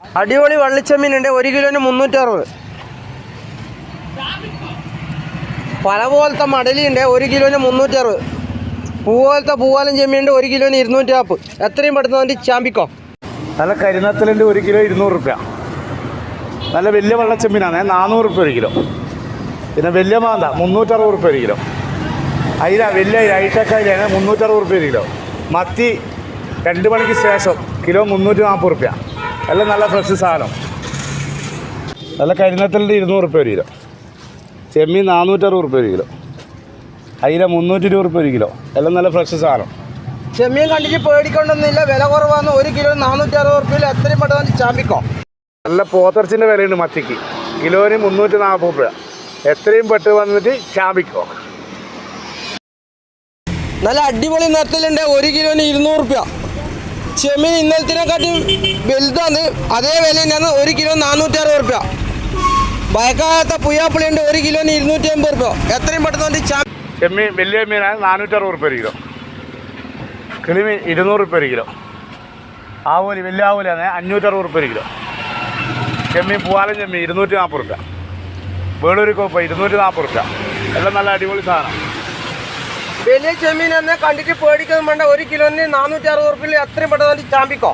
അടിപൊളി വള്ളിച്ചെമ്മീൻ ഉണ്ട് ഒരു കിലോന് മുന്നൂറ്ററുപത്. പല പോലത്തെ മടലിയുണ്ട്. ഒരു കിലോന് മുന്നൂറ്ററുപത്. പൂ പോലത്തെ പൂവാലം ചെമ്മീനുണ്ട്. ഒരു കിലോന് ഇരുന്നൂറ്റി നാൽപ്പത് എത്രയും പെട്ടെന്ന് വേണ്ടി ചാമ്പിക്കോ. നല്ല കരിനത്തലിന്റെ ഒരു കിലോ ഇരുന്നൂറ് റുപ്യ നല്ല വലിയ വള്ളിച്ചെമ്മീനാണ്. നാനൂറ് റുപ്യ ഒരു കിലോ. പിന്നെ വലിയ മാന്ത മുന്നൂറ്ററുപത് റുപ്യ ഒരു കിലോ. അയില വലിയ ഐട്ടക്കായിലാണ് മുന്നൂറ്ററുപത് റുപ്യ ഒരു കിലോ. മത്തി രണ്ട് മണിക്ക് ശേഷം കിലോ മുന്നൂറ്റി നാൽപ്പത് റുപ്യ. എല്ലാം നല്ല ഫ്രഷ് സാധനം. നല്ല കരിനത്തലിന്റെ ഇരുന്നൂറ് റുപ്യ ഒരു കിലോ. ചെമ്മീൻ നാനൂറ്ററുപത് റുപ്യ ഒരു കിലോ. അയില മുന്നൂറ്റി ഇരുപത് റുപ്യ ഒരു കിലോ. എല്ലാം നല്ല ഫ്രഷ് സാധനം. ചെമ്മീൻ കണ്ടിട്ട് പേടിക്കൊണ്ടൊന്നുമില്ല. വില കുറവാന്ന് ഒരു കിലോ നാനൂറ്റി അറുപത് റുപ്യയിൽ എത്രയും പെട്ടെന്ന് ചാമ്പിക്കോ. നല്ല പോത്തർച്ചിന്റെ വിലയുണ്ട് മത്തിക്ക്. കിലോന് മുന്നൂറ്റി നാൽപ്പത് രൂപ എത്രയും പെട്ട് വന്നിട്ട് ചാമ്പിക്കോ. നല്ല അടിപൊളി നിറത്തിലുണ്ട്. ഒരു കിലോന് ഇരുന്നൂറ് റുപ്യ. ചെമ്മീൻ ഇന്നലത്തിനെക്കാട്ടി വലുതാണ്. അതേ വില തന്നെയാണ് ഒരു കിലോ നാനൂറ്റി അറുപത് റുപ്യ ഭയക്കാത്ത പുയ്യാപ്പുളിയുണ്ട് ഒരു കിലോന് ഇരുന്നൂറ്റി അമ്പത് റുപ്യ എത്രയും പെട്ടെന്ന് ചെമ്മീൻ വലിയ മീനാണ് നാനൂറ്റി അറുപത് റുപ്യ ഒരു കിലോ. കിളിമീൻ ഇരുന്നൂറ് റുപ്യ ഒരു കിലോ. ആവൂലി വലിയ ആവൂലാണ് അഞ്ഞൂറ്ററുപത് റുപ്യ ഒരു കിലോ. ചെമ്മീൻ പൂവാലൻ ചെമ്മീൻ ഇരുന്നൂറ്റി നാൽപ്പത് റുപ്യ വേളൂരി കോപ്പ ഇരുന്നൂറ്റി നാൽപ്പത് റുപ്യ എല്ലാം നല്ല അടിപൊളി സാധനം. വലിയ ചെമ്മീൻ എന്നെ കണ്ടിട്ട് പേടിക്കൊന്നും വേണ്ട. ഒരു കിലോന് നാനൂറ്റി അറുപത് റുപ്യയിൽ എത്രയും പെട്ടെന്ന് ചാമ്പിക്കോ.